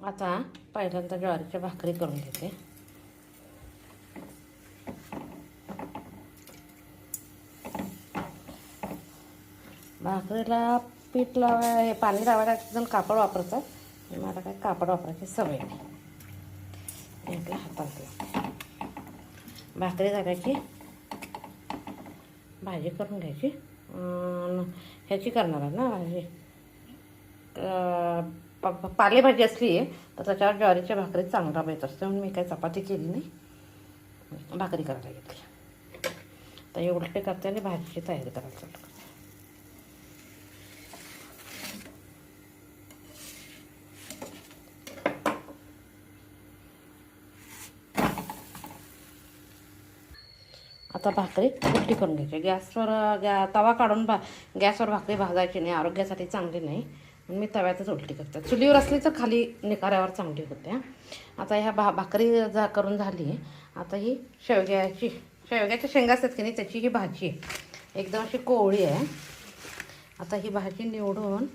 आता पहिल्यांदा ज्वारीच्या भाकरी करून घेते. भाकरीला पीठ लावा हे पाणी लावायला जण कापड वापरतात मला काय कापड वापरायची सवय नाही. आपल्या हातात भाकरी झाल्याची भाजी करून घ्यायची. ह्याची करणार आहे ना भाजी प- पालेभाजी असली आहे तर त्याच्यावर ज्वारीच्या भाकरी चांगला बेत असते. म्हणून मी काही चपाती केली नाही. भाकरी करायला घेतली तर हे उलटे करते आणि भाजीची तयारी करायला चालू करते. आता भाकरी उलटी करून घ्यायची. गॅसवर गॅ तवा काढून भा गॅसवर भाकरी भाजायची नाही. आरोग्यासाठी चांगली नाही. मी तव्यातच उलटी करते. चुलीवर असली तर खाली निकाऱ्यावर चांगली होते आता ह्या भा भाकरी जा करून झाली. आहे आता ही शेवग्याची शेवग्याच्या शेंगा असतात की नाही त्याची ही भाजी आहे. एकदम अशी कोवळी आहे. आता ही भाजी निवडून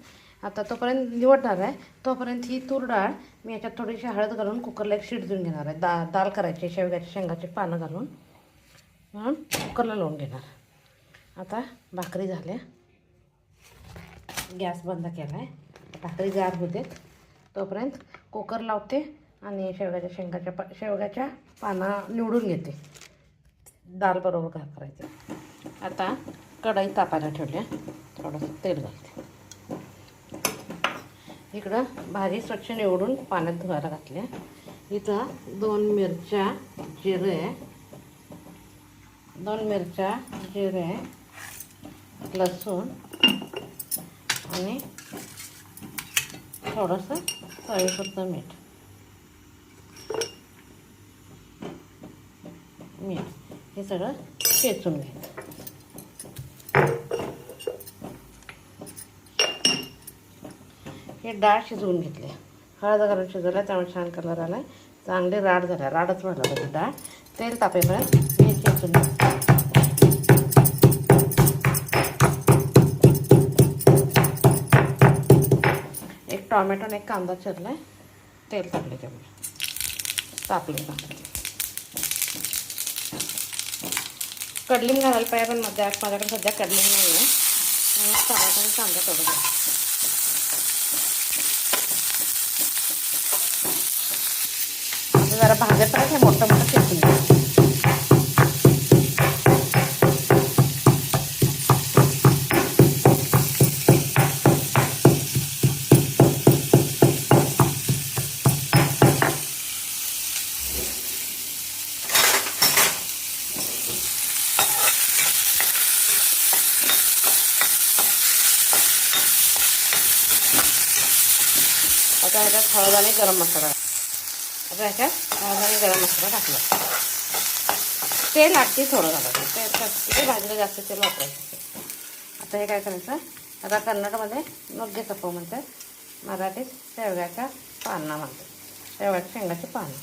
आता तोपर्यंत निवडणार आहे तोपर्यंत ही तूर डाळ मी याच्यात थोडीशी हळद घालून कुकरला एक शिजवून घेणार आहे. दा दाल करायची शेवग्याच्या शेंगाची पानं घालून. म्हणून कुकरला लावून घेणार. आता भाकरी झाल्या. गॅस बंद केला आहे पातळी गार होऊ तोपर्यंत कुकर लावते आणि शेवग्याच्या शेंगाच्या पा शेवग्याच्या पाना निवडून घेते. दाल बरोबर घाल करायचं. आता कढई तापायला ठेवल्या. थोडंसं तेल घालते. इकडं भाजी स्वच्छ निवडून पाण्यात धुवायला घातल्या. इथं दोन मिरच्या जिरे दोन मिरच्या जिरे लसूण आणि थोडंसं चवीपुरतं मीठ. मीठ. हे सगळं चेचून घ्यायचं हे डाळ शिजवून घेतली. हळद घालून शिजवला त्यामुळे छान कलर आला चांगली राड झाला राडच म्हणलं होतं डाळ. तेल तापेपर्यंत हे चेचून घेतलं एक टॉमॅटो आणि एक कांदा आहे तेल टाकले त्यामुळे तापले कांदा कडलिंब घालायला पाहिजे पण मध्ये माझ्याकडे सध्या कडलिंब नाही आहे म्हणून टमाटर आणि कांदा थोडं आता जरा भाजत राहते मोठं. आता ह्याच्यात हळद आणि गरम मसाला आता ह्याच्यात हळद आणि गरम मसाला टाकला. तेल लागते थोडं घालायचं ते टाकते भाजीला जास्त तेल वापरायचं आता हे काय करायचं? आता कन्नडमध्ये नुग्गे चप्पू म्हणतात. मराठीत शेवग्याच्या पानं म्हणतात. शेवग्याच्या शेंगाची पानं.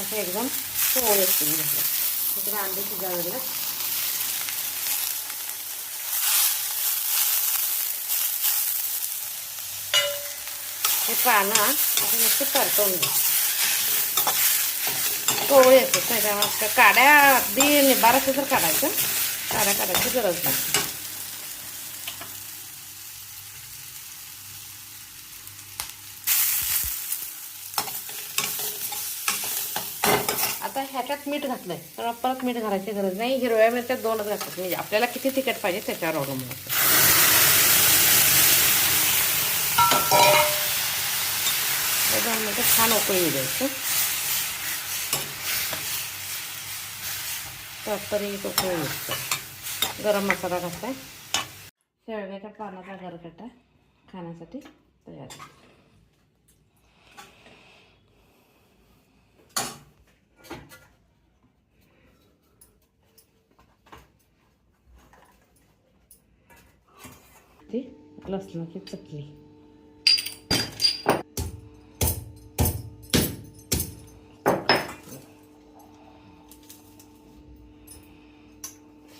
असे एकदम पोळे असतील. घेतले तिकडे आंबे शिजावलेलं हे पानं आपण नुसते परतवून घेऊ कोवळी असते त्याच्यामुळे काड्या अगदी निबार असेल तर काढायचं. काड्या काढायची गरज नाही. आता ह्याच्यात मीठ घातलंय. तर परत मीठ घालायची गरज नाही. हिरव्या मिरच्या दोनच घातल्यात. म्हणजे आपल्याला किती तिखट पाहिजे त्याच्यावर अवलंबून असतं. हे छान उकळी द्यायचं तरी उकळी येतं गरम मसाला घातलाय शेळग्याच्या पानाचा गरगटा खाण्यासाठी तयार ती लसणाची चटणी.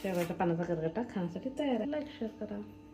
शेवगाच्या पानाचा गरगटा खाण्यासाठी तयार आहे. लाईक शेअर करा.